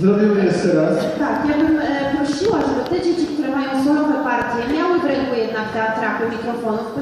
Zrobimy jeszcze raz. Tak, ja bym e, prosiła, żeby te dzieci, które mają solowe partie, miały w ręku jednak teatraku mikrofonów, ponieważ